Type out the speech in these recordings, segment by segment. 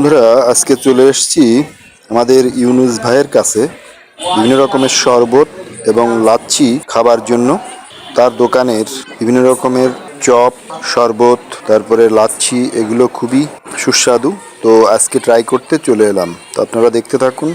বন্ধুরা, আজকে চলে এসেছি আমাদের ইউনুস ভাইয়ের কাছে। বিভিন্ন রকমের শরবত এবং লাচ্ছি খাবার জন্য। তার দোকানের বিভিন্ন রকমের চপ, শরবত, তারপরে লাচ্ছি, এগুলো খুবই সুস্বাদু। তো আজকে ট্রাই করতে চলে এলাম। তো আপনারা দেখতে থাকুন।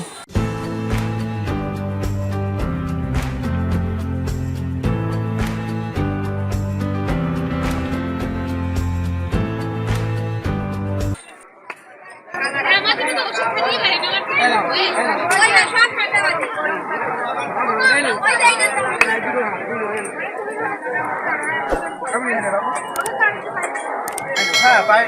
হ্যাঁ ভাই।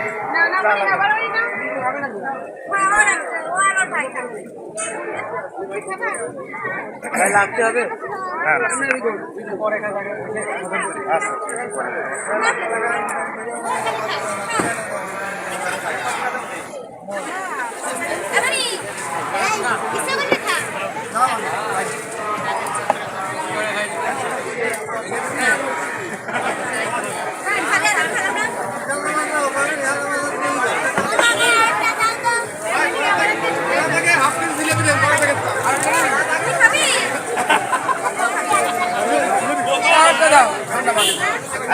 লাগতে হবে আচ্ছা এবারে এই কিসে করে খা হ্যাঁ খালে না খালে না খাবি একটা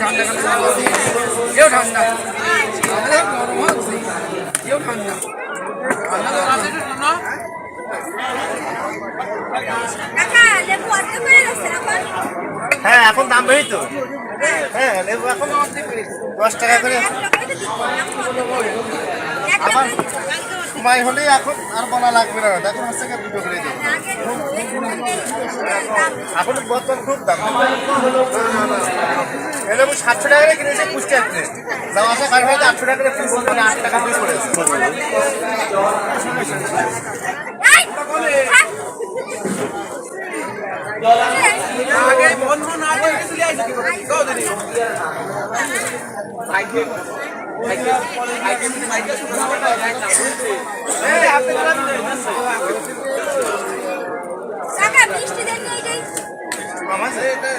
ঠান্ডা কেউ ঠান্ডা কেউ ঠান্ডা হ্যাঁ এখন দাম বেশি তো। হ্যাঁ লেবু এখন দশ টাকা করে। আবার সময় হলেই এখন আর বলা লাগবে না। এখন হচ্ছে দুটো করে দেবো এখন বর্তমান খুব দাম। এ লেবু সাতশো টাকা করে কিনেছে পুষ্টি আসছে যাওয়া আসা, কার হয়তো আটশো টাকা করে পিস মানে আট টাকা পিস পড়েছে আগে বন্ধ না করে চলে আইছে কি করে দাও দিদি আইকে আইকে আইকে তুমি মাইকে শুনো না এই আপনি কাকা মিষ্টি দেন আমার একটা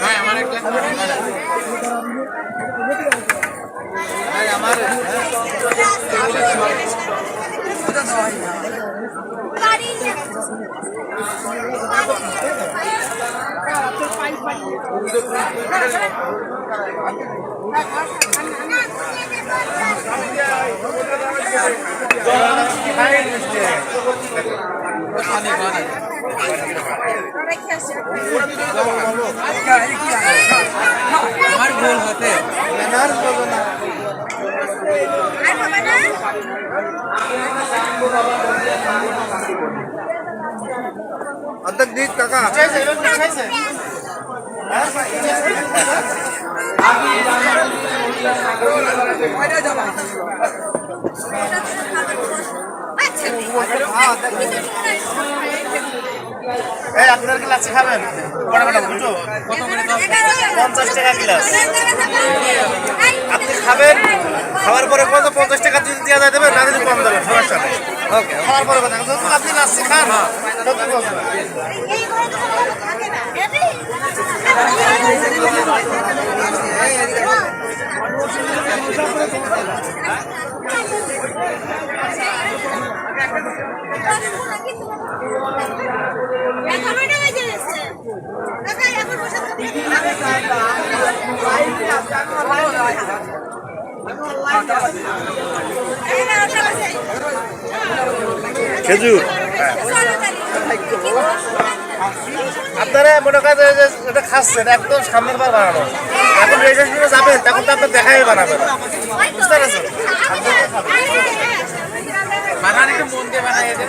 হ্যাঁ আমার ওটা দাও বাড়ি পানি পানি আমার গোল হতে আর হবে না অর্ধেক দিক কাকা। আচ্ছা এই আপনার কি লাচ্ছি খাবেন? কটা কটা দুটো। কত করে দাও পঞ্চাশ টাকা গ্লাস। আপনি খাবেন? খাওয়ার পরে কত পঞ্চাশ টাকা দিন দেওয়া যায় দেবেন না দিলে কম দেবেন সমস্যা নেই। ওকে খাওয়ার পরে কথা আপনি খান? খেজুর? আপনারা মনে করেন যে এটা খাচ্ছেন একদম সামনের বার বানানো। এখন রেজিস্ট্রেশনে যাবেন তখন তো আপনার দেখাই বানাবেন। বুঝতে পেরেছেন? বানান মন দিয়ে বানাই এদের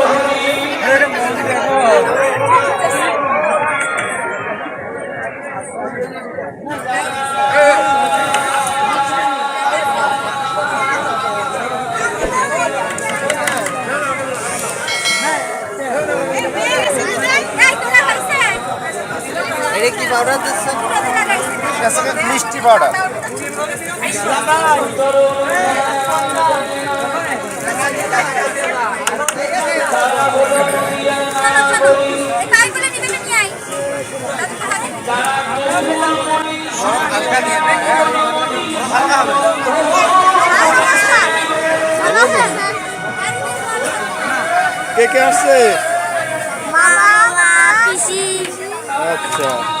পাউডার না নিয়ে আই কে কে আসছে? আচ্ছা।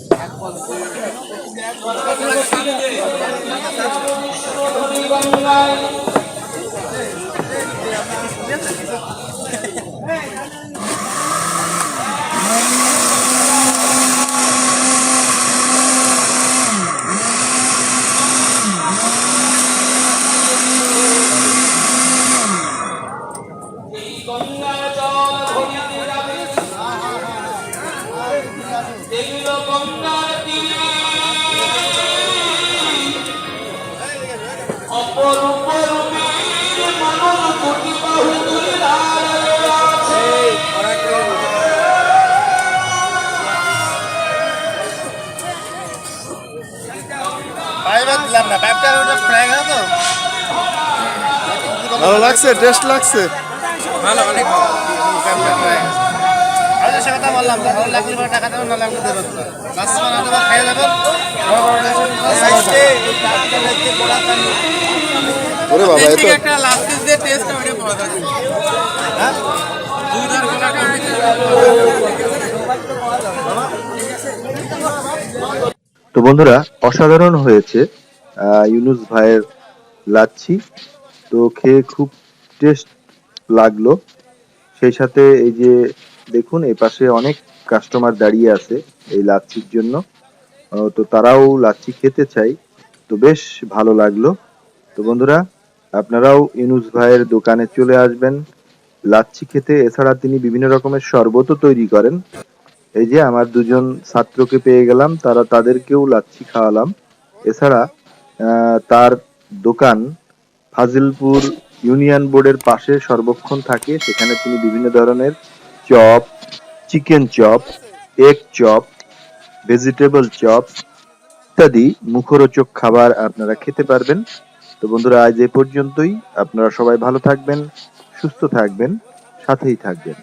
দিলাম ভালো লাগছে টেস্ট লাগছে। ভালো অনেক ভালো। কথা বললাম যে ভালো লাগলে পরে টাকা দেবেন না। লাগলে দেবেন না খাইয়ে ওরে বাবা একটা লাস্ট যে টেস্ট পাওয়া যাচ্ছে দুধ আর কলাটা তো বন্ধুরা অসাধারণ হয়েছে আহ, ইউনুস ভাইয়ের লাচ্ছি। তো খেয়ে খুব টেস্ট লাগল। সেই সাথে এই যে দেখুন এই পাশে অনেক কাস্টমার দাঁড়িয়ে আছে এই লাচ্ছির জন্য। তো তারাও লাচ্ছি খেতে চাই। তো বেশ ভালো লাগল। তো বন্ধুরা, আপনারাও ইউনুস ভাইয়ের দোকানে চলে আসবেন লাচ্ছি খেতে। এছাড়া তিনি বিভিন্ন রকমের শরবতও তৈরি করেন। এই যে আমার দুজন ছাত্রকে পেয়ে গেলাম, তারা তাদেরকেও লাচ্ছি খাওয়ালাম। এছাড়া তার দোকান ফাজিলপুর ইউনিয়ন বোর্ডের পাশে সর্বক্ষণ থাকে। সেখানে তিনি বিভিন্ন ধরনের chop, chicken chop, egg chop, vegetable chop ইত্যাদি মুখরোচক খাবার আপনারা খেতে পারবেন। তো বন্ধুরা, আজ এ পর্যন্তই। আপনারা সবাই ভালো থাকবেন, সুস্থ থাকবেন, সাথেই থাকবেন।